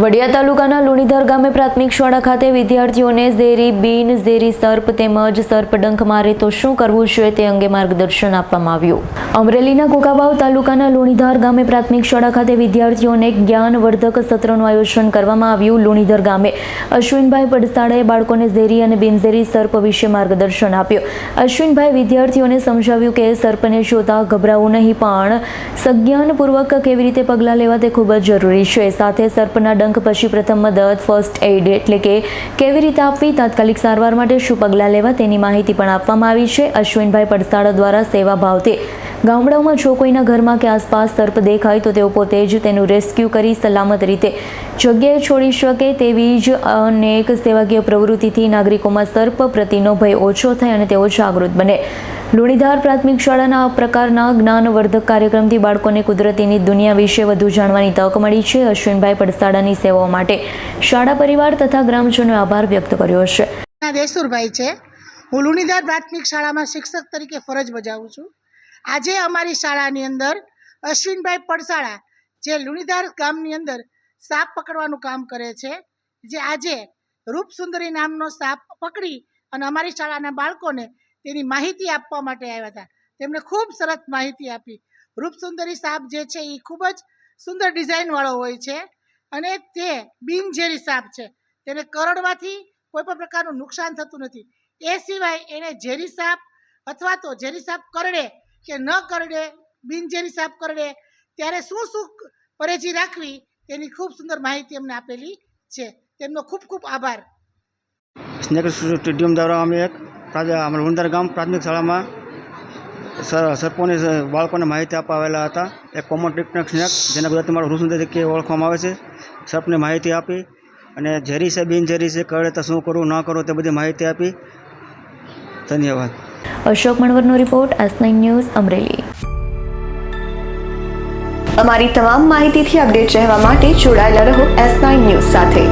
વડિયા તાલુકાના લુણીધર ગામે પ્રાથમિક શાળા ખાતે વિદ્યાર્થીઓને ઝેરી બીન, ઝેરી સર્પ તેમજ સર્પડંખ મારે તો શું કરવું જોઈએ તે અંગે માર્ગદર્શન આપવામાં આવ્યું. અમરેલીના ગોગાબાવ તાલુકાના લુણીધાર ગામે પ્રાથમિક શાળા ખાતે વિદ્યાર્થીઓને જ્ઞાનવર્ધક સત્રનું આયોજન કરવામાં આવ્યું. લુણીધર ગામે અશ્વિનભાઈ પડસાળાએ બાળકોને ઝેરી અને બિનઝેરી સર્પ વિશે માર્ગદર્શન આપ્યું. અશ્વિનભાઈ વિદ્યાર્થીઓને સમજાવ્યું કે સર્પને જોતા ગભરાવું નહીં, પણ સજ્ઞાનપૂર્વક કેવી રીતે પગલાં લેવા તે ખૂબ જ જરૂરી છે. સાથે સર્પના ડંખ પછી પ્રથમ મદદ ફર્સ્ટ એઇડ એટલે કે કેવી રીતે આપવી, તાત્કાલિક સારવાર માટે શું પગલાં લેવા તેની માહિતી પણ આપવામાં આવી છે. અશ્વિનભાઈ પડસાળા દ્વારા સેવા ભાવથી ગામડાઓમાં જો કોઈના ઘરમાં કે આસપાસ સર્પ દેખાય તો તેઓ પોતે જ તેનું રેસ્ક્યુ કરી સલામત રીતે જગ્યાએ છોડી શકે તેવી જ અનેક સેવાકીય પ્રવૃત્તિથી નાગરિકોમાં સર્પ પ્રતિનો ભય ઓછો થાય અને તેઓ જાગૃત બને. લુણીધાર પ્રાથમિક શાળાના આ પ્રકારના જ્ઞાનવર્ધક કાર્યક્રમથી બાળકોને કુદરતીની દુનિયા વિશે વધુ જાણવાની તક મળી છે. અશ્વિનભાઈ પડસાડાની સેવાઓ માટે શાળા પરિવાર તથા ગ્રામજનોએ આભાર વ્યક્ત કર્યો છે છે. હું લુણીધાર પ્રાથમિક શાળામાં શિક્ષક તરીકે ફરજ બજાવું છું. આજે અમારી શાળાની અંદર અશ્વિનભાઈ પડસાળા, જે લુણીધાર ગામની અંદર સાપ પકડવાનું કામ કરે છે, જે આજે રૂપસુંદરી નામનો સાપ પકડી અને અમારી શાળાના બાળકોને તેની માહિતી આપવા માટે આવ્યા હતા. તેમણે ખૂબ સરસ માહિતી આપી. રૂપસુંદરી સાપ જે છે એ ખૂબ જ સુંદર ડિઝાઇનવાળો હોય છે અને તે બિનઝેરી સાપ છે. તેને કરડવાથી કોઈ પણ પ્રકારનું નુકસાન થતું નથી. એ સિવાય એને ઝેરી સાપ અથવા તો ઝેરી સાપ કરડે કે ન કરડે બિનઝેરી સાફ કરડે, ત્યારે શું શું પરેજી રાખવી, તેની ખૂબ સુંદર માહિતી અમને આપેલી છે. તેમનો ખૂબ ખૂબ આભાર. સ્નેક સ્ટેડિયમ દ્વારા અમે એક અમારા ઉંદર ગામ પ્રાથમિક શાળામાં સર સર્પોની બાળકોને માહિતી આપવા આવેલા હતા. એક કોમન ટ્રીટમેન્ટ સ્નેક જેને ગુજરાતીમાં રૂસુંદર તરીકે ઓળખવામાં આવે છે. સર્પને માહિતી આપી અને ઝેરી છે, બિનઝેરી છે, કરડે તો શું કરવું, ન કરવું તે બધી માહિતી આપી ધન્યવાદ. Ashok મણવરનો report S nine news Amreli. અમારી તમામ માહિતીથી અપડેટ રહેવા માટે જોડાયેલા રહો એસ નાઇન ન્યૂઝ સાથે.